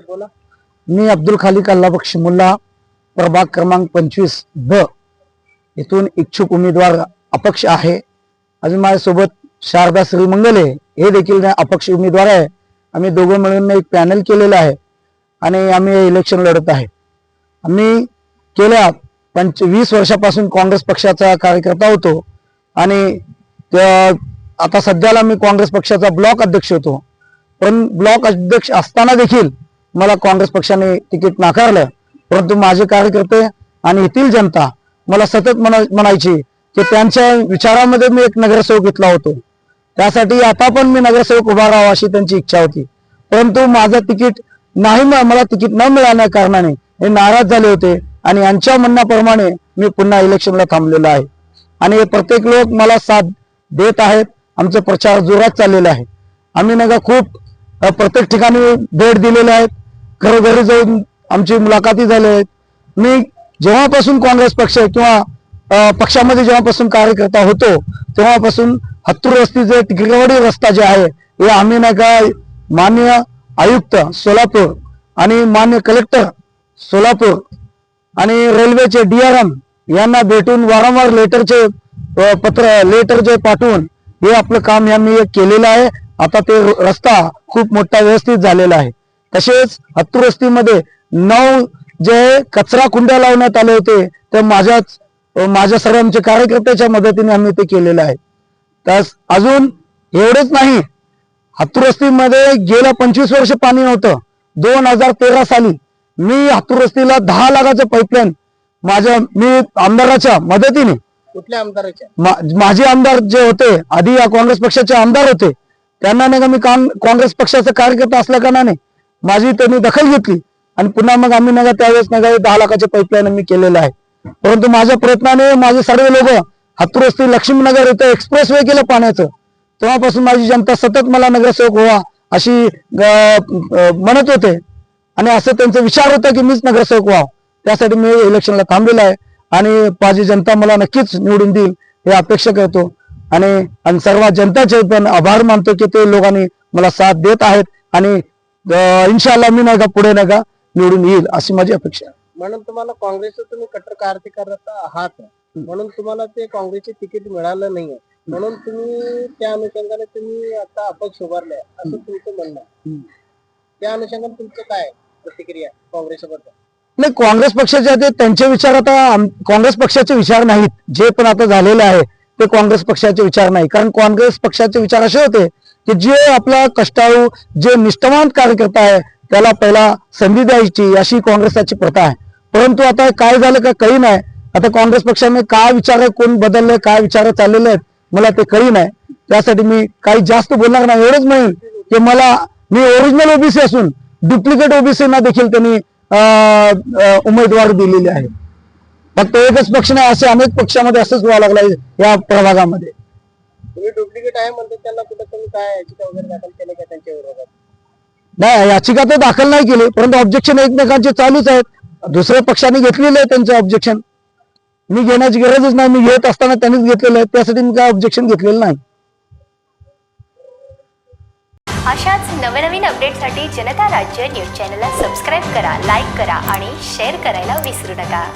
बोला. मी अब्दुल खालिक अल्लाबक्ष मुल्ला प्रभाग क्रमांक पंचवीस ब इथून इच्छुक उमेदवार अपक्ष आहे. अजून माझ्यासोबत शारदा श्रीमंगले हे देखील अपक्ष उमेदवार आहे. आम्ही दोघं मिळून एक पॅनल केलेलं आहे आणि आम्ही इलेक्शन लढत आहे. आम्ही गेल्या पंच वीस वर्षापासून काँग्रेस पक्षाचा कार्यकर्ता होतो आणि आता सध्याला मी काँग्रेस पक्षाचा ब्लॉक अध्यक्ष होतो. पण ब्लॉक अध्यक्ष असताना देखील मला काँग्रेस पक्षाने तिकीट नाकारलं परंतु माझे कार्यकर्ते आणि येथील जनता मला सतत म्हणा म्हणायची की त्यांच्या विचारामध्ये मी एक नगरसेवक घेतला होतो. त्यासाठी आता पण मी नगरसेवक उभा राहावा अशी त्यांची इच्छा होती. परंतु माझं तिकीट नाही मला तिकीट न मिळाल्या कारणाने हे नाराज झाले होते आणि यांच्या म्हणण्याप्रमाणे मी पुन्हा इलेक्शनला थांबलेलो आहे. आणि हे प्रत्येक लोक मला साथ देत आहेत. आमचा प्रचार जोरात चाललेला आहे. आम्ही नाही का खूप प्रत्येक ठिकाणी भेट दिलेले आहेत. घरोघरी जाऊन आमची मुलाखती झाल्या आहेत. मी जेव्हापासून काँग्रेस पक्ष किंवा पक्षामध्ये जेव्हापासून कार्यकर्ता होतो तेव्हापासून हत्तूर रस्तीचे जे रस्ता जे आहे हे आम्ही नाही का मान्य आयुक्त सोलापूर आणि मान्य कलेक्टर सोलापूर आणि रेल्वेचे डीआरएम यांना भेटून वारंवार लेटरचे पत्र लेटर जे पाठवून हे आपलं काम यांनी एक केलेलं आहे. आता ते रस्ता खूप मोठा व्यवस्थित झालेला आहे. तसेच हत्तूर वस्तीमध्ये नऊ जे कचरा कुंड्या लावण्यात आले होते ते माझ्याच माझ्या सर्व आमच्या कार्यकर्त्याच्या मदतीने आम्ही ते केलेलं आहे. त्यास अजून एवढेच नाही हातूर वस्तीमध्ये गेल्या पंचवीस वर्ष पाणी नव्हतं. दोन हजार तेरा साली मी हातूर वस्तीला दहा लाखाचं पाईपलाईन माझ्या मी आमदाराच्या मदतीने कुठल्या आमदाराच्या? माझे आमदार जे होते आधी या काँग्रेस पक्षाचे आमदार होते त्यांना नाही का मी काँग- काँग्रेस पक्षाचा कार्यकर्ता असल्या कारणाने माझी त्यांनी दखल घेतली. आणि पुन्हा मग आम्ही नगर त्यावेळेस नगर दहा लाखाचे पाईपलाईन मी केलेलं आहे. परंतु माझ्या प्रयत्नाने माझे सर्व लोक हातुरस्ती लक्ष्मीनगर इथं एक्सप्रेस वे केलं पाण्याचं. तेव्हापासून माझी जनता सतत मला नगरसेवक व्हा अशी म्हणत होते. आणि असं त्यांचा विचार होता की मीच नगरसेवक व्हावं. त्यासाठी मी इलेक्शनला थांबलेलो आहे. आणि माझी जनता मला नक्कीच निवडून देईल हे अपेक्षा करतो. आणि आणि सर्व जनताचे पण आभार मानतो की ते लोकांनी मला साथ देत आहेत. आणि इन्शाल्लाह मी नाही का पुढे नाही का निवडून येईल अशी माझी अपेक्षा आहे. म्हणून तुम्हाला काँग्रेसचं तुम्ही कट्टर कार्यकर्ता आहात. म्हणून तुम्हाला ते काँग्रेसचे तिकीट मिळालं नाहीये. म्हणून तुम्ही त्या अनुषंगाने तुम्ही आता अपक्ष उभारले असं तुमचं म्हणणं आहे. त्या अनुषंगाने तुमचं काय प्रतिक्रिया काँग्रेसबद्दल? नाही काँग्रेस पक्षाचे ते त्यांचे विचार आता आम- काँग्रेस पक्षाचे विचार नाहीत. जे पण आता झालेले आहे ते काँग्रेस पक्षाचे विचार नाही. कारण काँग्रेस पक्षाचे विचार असे होते की जे आपला कष्टाळू जे निष्ठावान कार्यकर्ता आहे त्याला पहिला संधी द्यायची अशी काँग्रेसाची प्रथा आहे. परंतु आता काय झालं का कळी नाही. आता काँग्रेस पक्षाने काय विचार कोण बदलले काय विचार चाललेले आहेत मला ते कळी नाही. त्यासाठी मी काही जास्त बोलणार नाही एवढंच म्हणेन की मला मी ओरिजिनल ओबीसी असून डुप्लिकेट ओबीसीना देखील त्यांनी उमेदवार दिलेली आहे. फक्त एकच पक्ष नाही असे अनेक पक्षामध्ये असंच व्हावं लागलंय या प्रभागामध्ये. तुम्ही डुप्लिकेट आहे म्हणते त्यांना कुठं तुम्ही काय याचिका वगैरे दाखल केलं का त्यांच्या विरोधात? नाही याचिका तर दाखल नाही केली परंतु ऑब्जेक्शन एकमेकांचे चालूच आहेत. दुसऱ्या पक्षाने घेतलेले आहे त्यांचे ऑब्जेक्शन मी घेण्याची गरजच नाही मी घेत असताना त्यांनीच घेतलेलं आहे त्यासाठी मी काय ऑब्जेक्शन घेतलेलं नाही. अशाच नवनवीन अपडेटसाठी जनता राज्य न्यूज चॅनलला सबस्क्राईब करा लाईक करा आणि शेअर करायला विसरू नका.